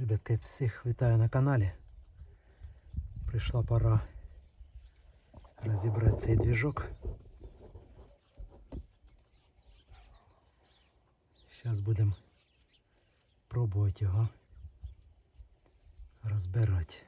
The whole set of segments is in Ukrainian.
Ребятки, всіх вітаю на каналі. Прийшла пора розібрати цей двіжок. Зараз будемо пробувати його розбирати.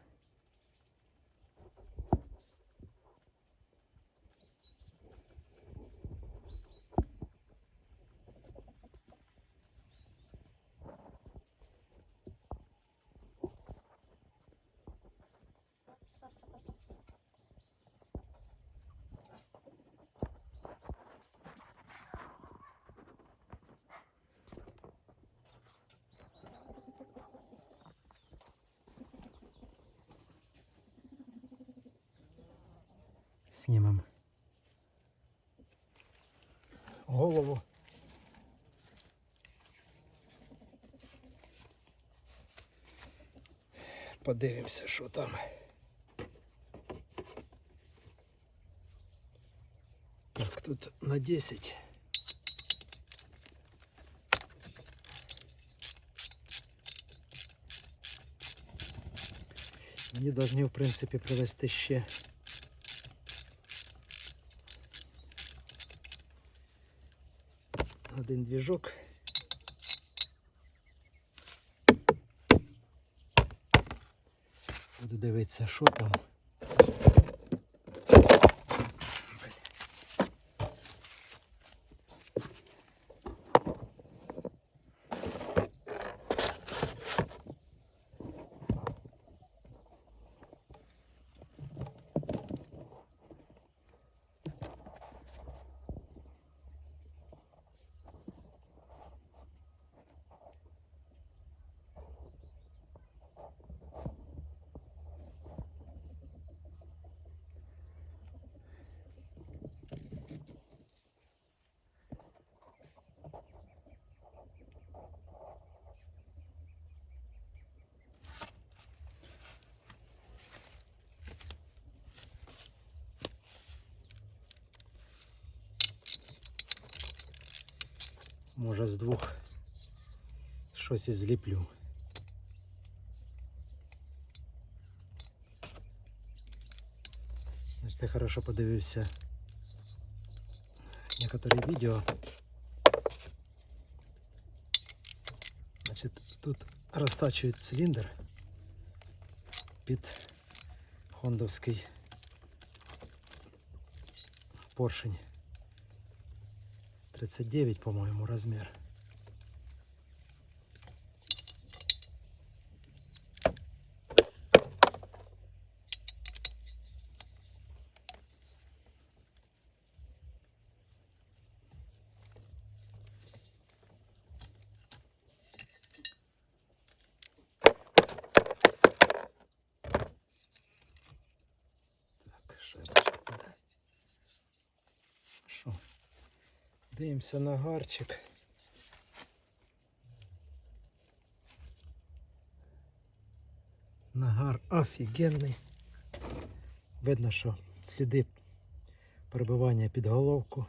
Знімемо голову. Подивимося, що там. Так, тут на 10. Мені повинні, в принципі, привезти ще один двіжок. Буду дивитися, що там. Може з двох щось і зліплю. Значить, я хорошо подивився некоторі відео. Значить, тут розтачують циліндр під хондовський поршень. 39, по-моему, размер. Так, шайбочка туди. Що? Дивимося на гарчик. Нагар офігенний. Видно, що сліди перебивання під головку.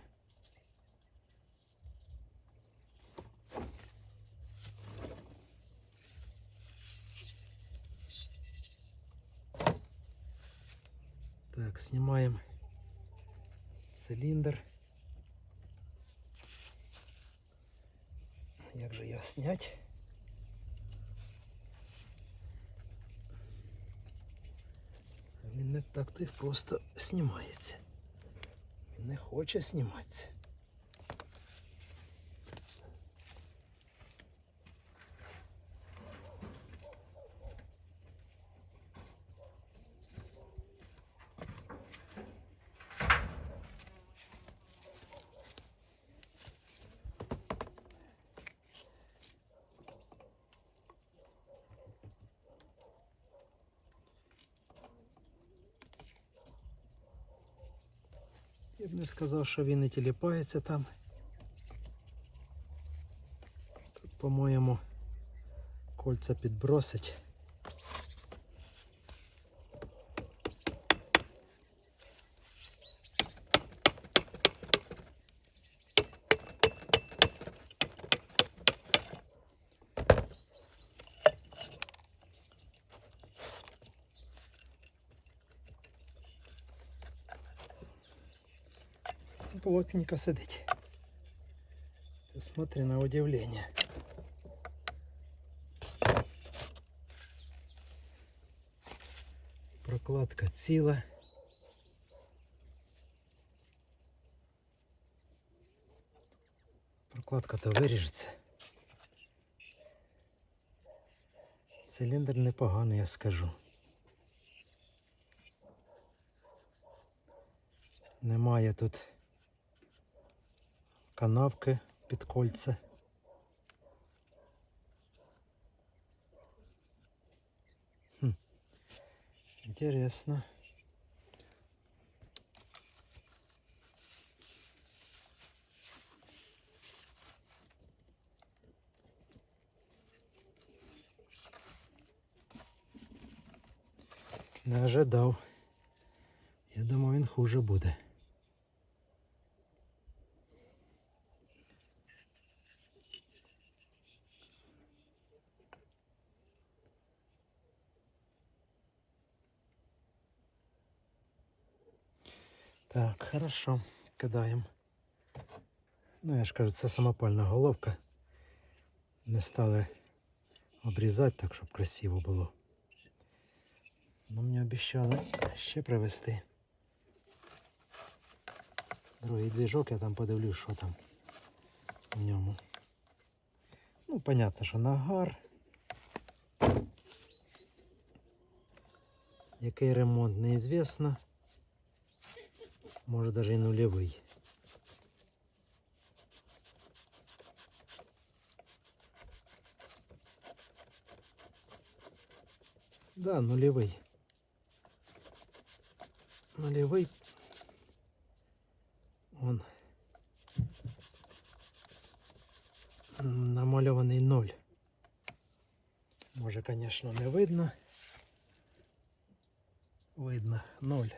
Так, знімаємо циліндр. Як же його снять? Він не так то просто знімається. Він не хоче зніматися. Не сказав, що він не тіліпається там. Тут, по-моєму, кольця підбросить. Плотненько сидить. Ты смотри на удивление. Прокладка ціла. Прокладка то виріжеться. Циліндр непоганий, я скажу. Немає тут канавки під кольця. Хм. Интересно. Не ожидав. Я думав, він хуже буде. Так, хорошо, кидаємо. Ну, я ж кажу, це самопальна головка. Не стали обрізати так, щоб красиво було. Ну, мені обіцяли ще привезти. Другий двіжок, я там подивлюсь, що там в ньому. Ну, понятно, що нагар. Який ремонт неізвісно. Може даже і нульовий. Да, нулевый. Нулевый. Он намальований ноль. Може, конечно, не видно. Видно ноль.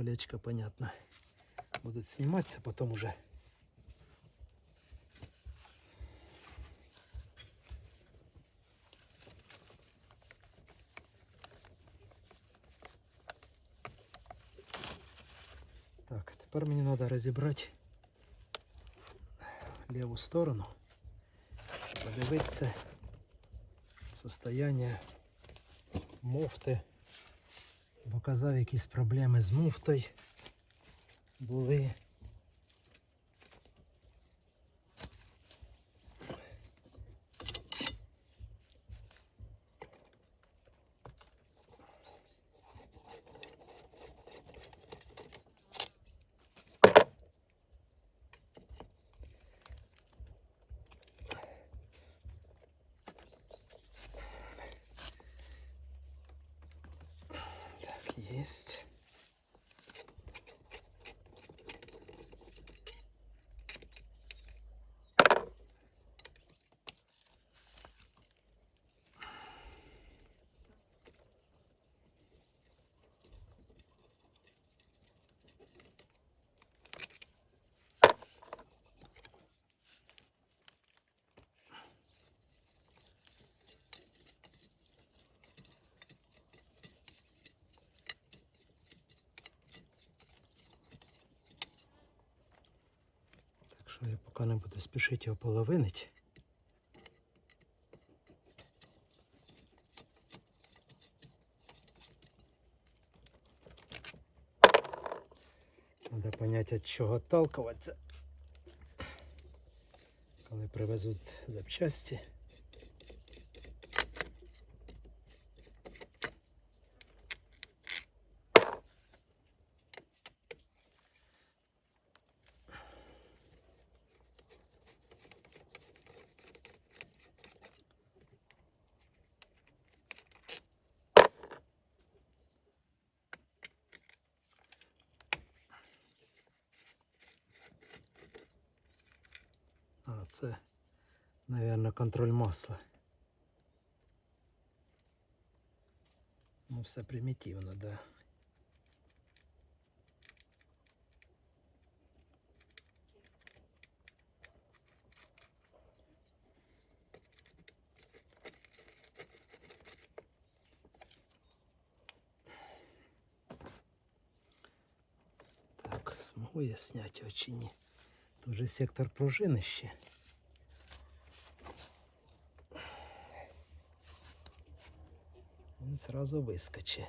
Колечко, понятно. Будут сниматься, потом уже. Так, тепер мені треба розібрати ліву сторону, подивитися состояние муфти. Бо казав, якісь проблеми з муфтою були. Так, що я поки не буду спішити його половинити. Треба понять, від чого отталкуватися. Коли привезуть запчасті. А, це, наверное, контроль масла. Ну, все примитивно, да. Так, смогу я снять очень чи? Тут же сектор пружини ще. Він сразу вискочить.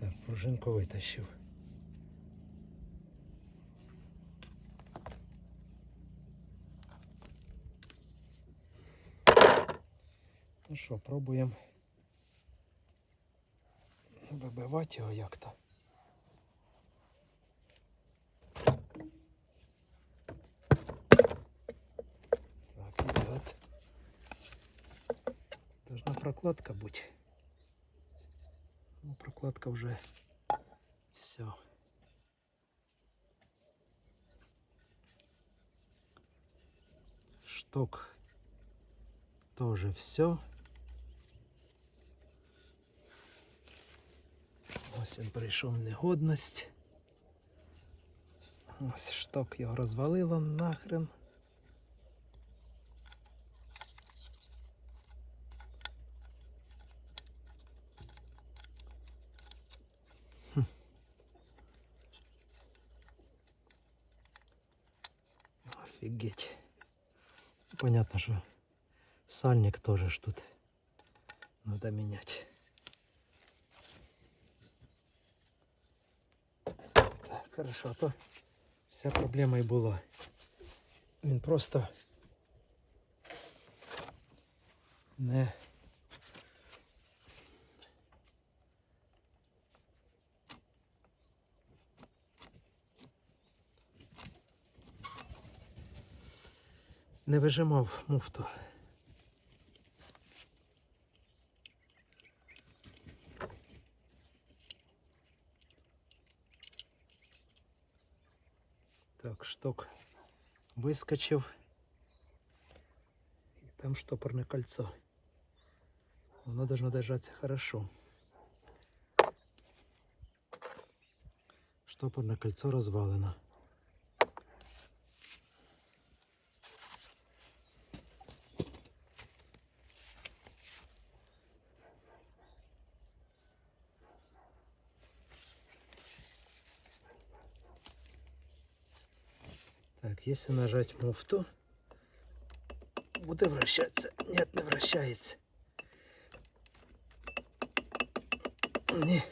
Так, пружинку витащив. Ну що, пробуємо вибивати його як-то. Так, идет. Должна прокладка быть. Ну, прокладка уже все. Шток тоже все. Ось він прийшов негодність. Ось шток його розвалило нахрен. Понятно, что сальник тоже ж тут надо менять. Так, хорошо, а то вся проблема і була. Він просто не не вижимав муфту. Так, шток вискочив. І там штопорне кольцо. Воно должно держатися хорошо. Штопорне кольцо розвалено. Так, если нажать муфту, буде вращаться. Нет, не вращается. Не,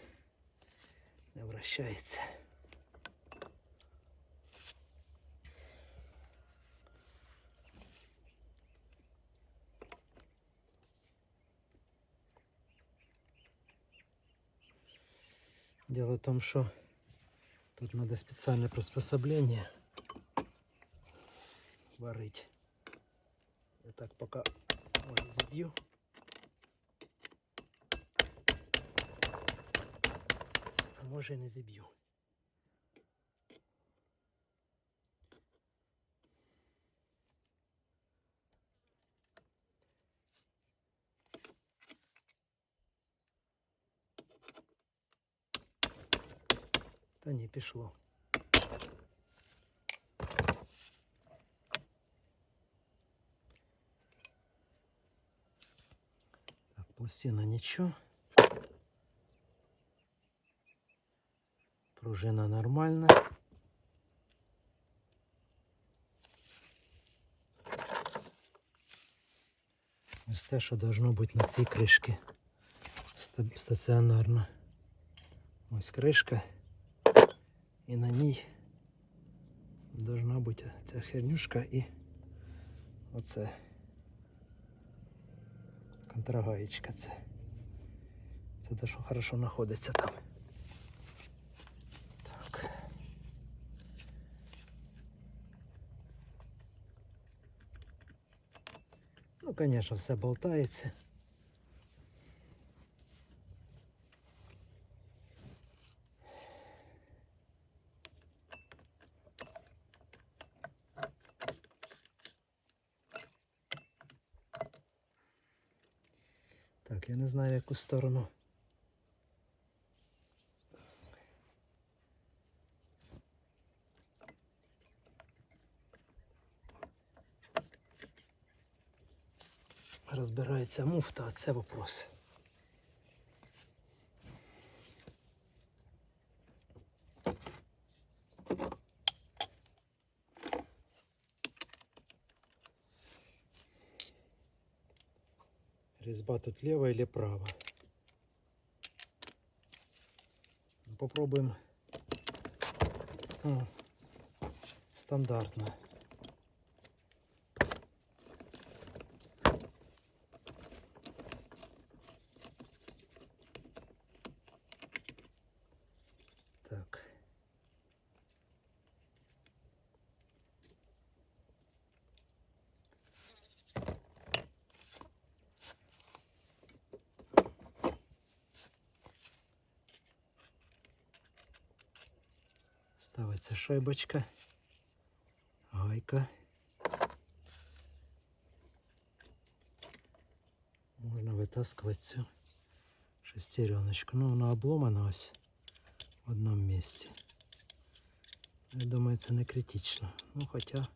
не вращается. Дело в том, что тут надо специальное приспособление варить. Я так пока може зіб'ю. А може і не зіб'ю. Та ні, пішло. Так, пластина ничего. Пружина нормальна. Ось те, що должно бути на цій кришці. Ста- Стаціонарно. Ось кришка. І на ній должна бути ця хернюшка і оце. Контрагаєчка це. Це те, що хорошо знаходиться там. Так. Ну, звісно, все болтається. Знаю в яку сторону. Розбирається муфта, а це вопрос. Резьба тут лево или право? Попробуем ну, стандартно. Так. Ставиться гайка. Можна витаскувати цю шестереночку. Ну, вона обломана ось в одному місці. Я думаю, це не критично. Ну, хоча,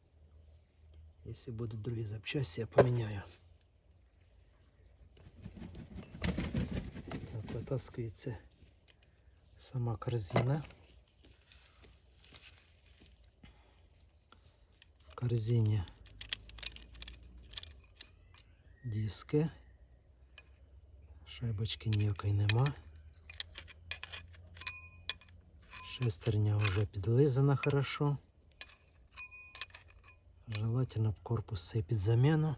якщо будуть другі запчасті, я поміняю. Так, витаскується сама корзина. В корзині диски. Шайбочки ніякої нема. Шестерня вже підлизана хорошо. Желательно б корпус цей під заміну.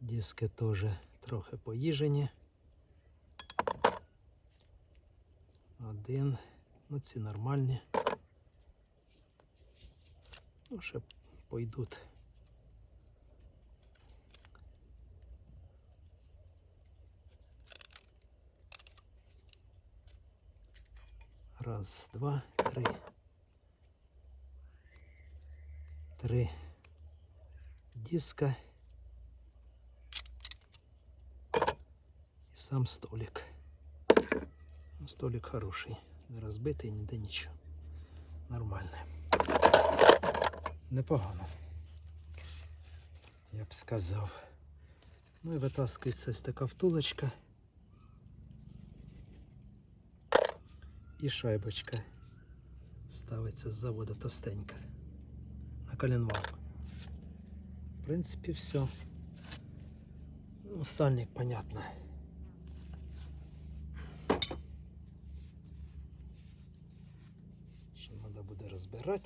Диски теж трохи поїжені. Один. Ну ці нормальні. Ну, ще пойдуть. Раз, два, три. Три диска. І сам столик. Ну, Столик хороший. Не розбитий, ніде нічого. Нормальне. Непогано. Я б сказав. Ну і витаскується ось така втулочка. І шайбочка ставиться з заводу товстенька на коленвал. В принципі, все. Ну, сальник, понятно. Ще треба.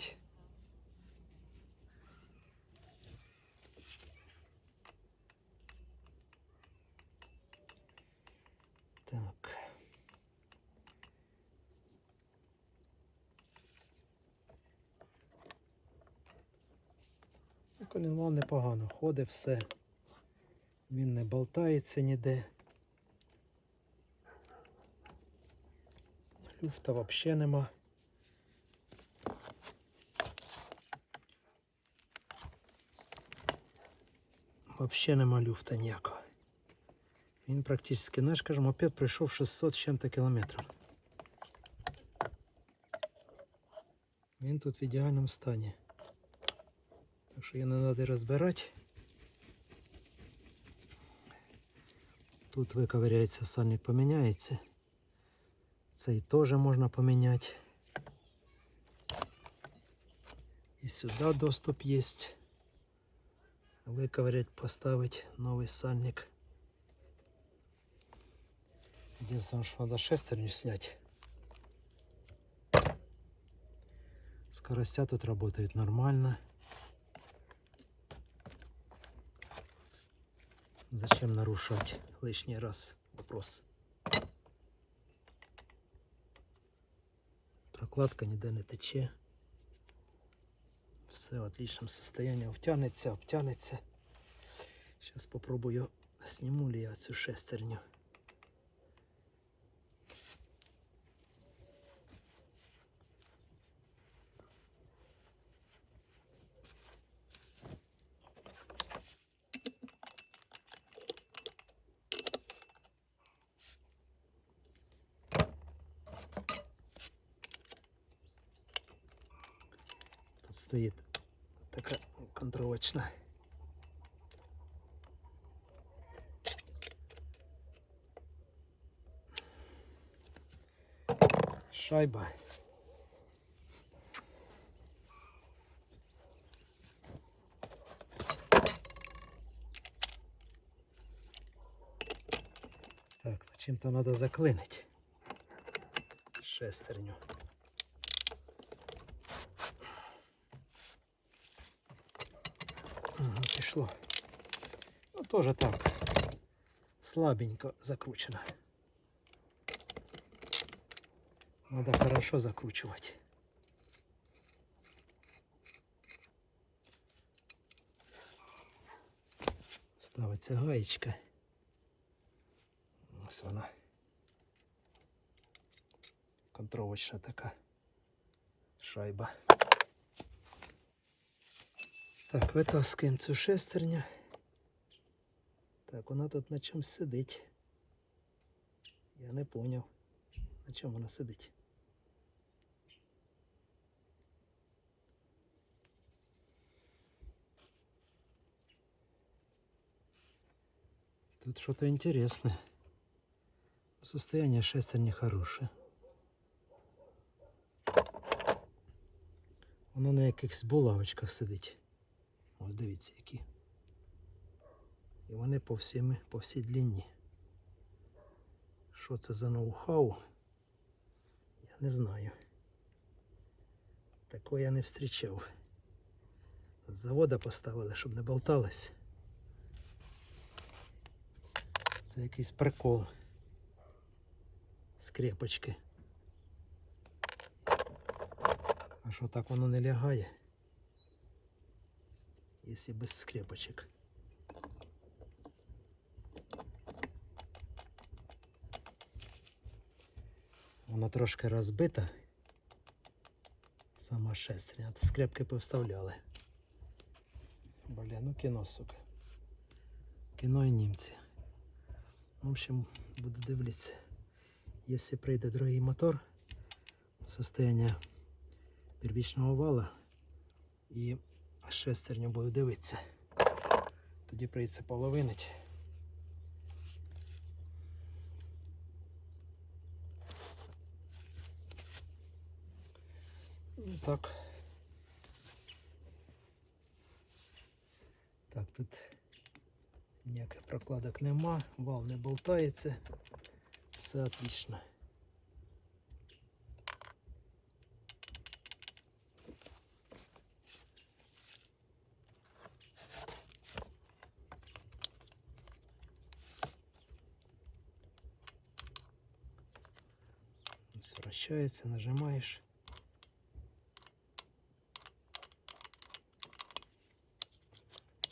Так. Ну, Колінвал непогано ходить все. Він не болтається ніде. Люфта взагалі нема. Взагалі нема люфта ніякого. Він практично, наш, кажемо, мопед пройшов 600 з чим-то кілометрів. Він тут в ідеальному стані. Так що її не треба розбирати. Тут виковиряється, сальник поміняється. Цей теж можна поміняти. І сюди доступ є. Виковырять, поставить новий сальник. Единственное, что надо шестерню снять. Скоростя тут работают нормально. Зачем нарушать лишний раз? Вопрос. Прокладка ніде не тече. Все в отличном состоянии. Втягнеться, обтягнеться. Сейчас попробую сниму ли я цю шестерню. стоїть така контровочна. Шайба. Так, ну чим-то треба заклинити. Шестерню. Ага, пішло. Ну, теж так. Слабенько закручено. Надо хорошо закручивать. Ставиться гаєчка. Ось вона. Контровочна така шайба. Так, витаскуємо цю шестерню. Так, вона тут на чомусь сидить. Я не поняв. На чому вона сидить? Тут что-то интересное. Состояние шестерни хорошее. Воно на якихось булавочках сидить. Ось дивіться які. І вони по всім, по всій длині. Що це за ноу-хау? Я не знаю. Такого я не зустрічав. З завода поставили, щоб не болталось. Це якийсь прикол. Скрепочки. А що так воно не лягає? Якщо без скрепочок. Воно трошки розбита. Сама шестерня. Скрепки повставляли. Бля, ну кіно, сука. Кіно і німці. В общем, буду дивитися. Якщо прийде другий мотор, состояние первічного вала і шестерню буду дивитися. Тоді прийдеться половинить. Ну, Так. Так, тут ніяких прокладок нема, вал не болтається. Все отлично. Ось Вращається, нажимаєш.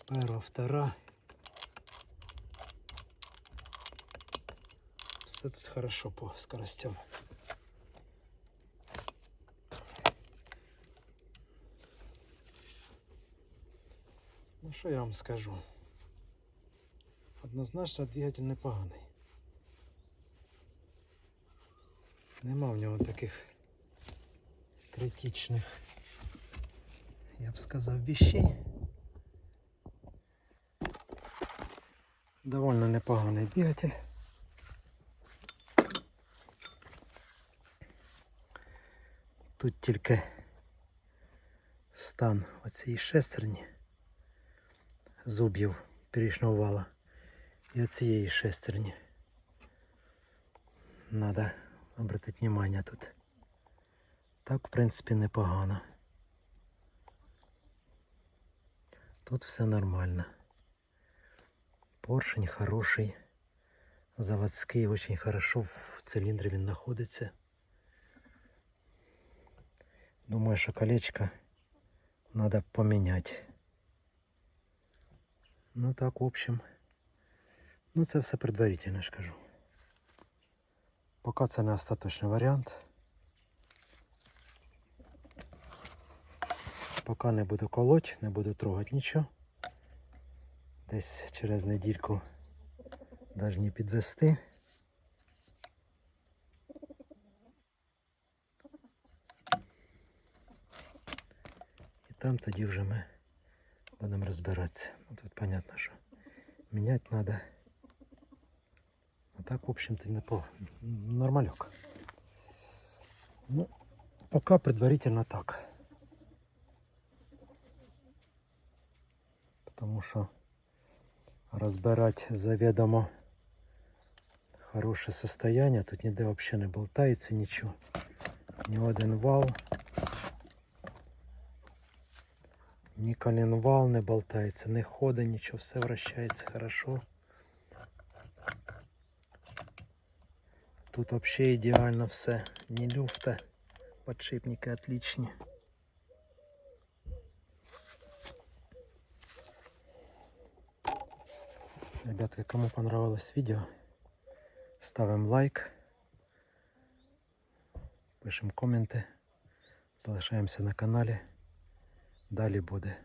Перва, втора. Все тут хорошо по скоростям. Ну що я вам скажу? Однозначно двигатель непоганий. Нема в нього таких критичних, я б сказав, вещей. Довольно непоганий двигатель. Тут тільки стан оцієї шестерні зуб'їв пиріжного вала і оцієї шестерні. Надо обратити внимание тут. Так, в принципі, непогано. Тут все нормально. Поршень хороший. Заводський, очень хорошо в циліндрі він знаходиться. Думаю, що колечко надо поміняти. Ну так, в общем. Ну це все предварительно ж кажу. Поки це не остаточний варіант. Поки не буду колоть, не буду трогати нічого. Десь через недільку должні підвести. Там тоді вже ми будемо розбиратися. Ну тут понятно, що міняти треба. А так, в общем-то, не нормальок. Ну, пока предварительно так. Потому що розбирати заведомо хороше состояние. Тут ніде взагалі не болтається нічого. Ні один вал. Ні коленвал не болтається, не ходить, нічого, все вращається хорошо. Тут вообще ідеально все. Ні люфта, подшипники отличні. Ребятки, кому понравилось видео, ставимо лайк, пишемо коменти, залишаємося на каналі. Далі буде.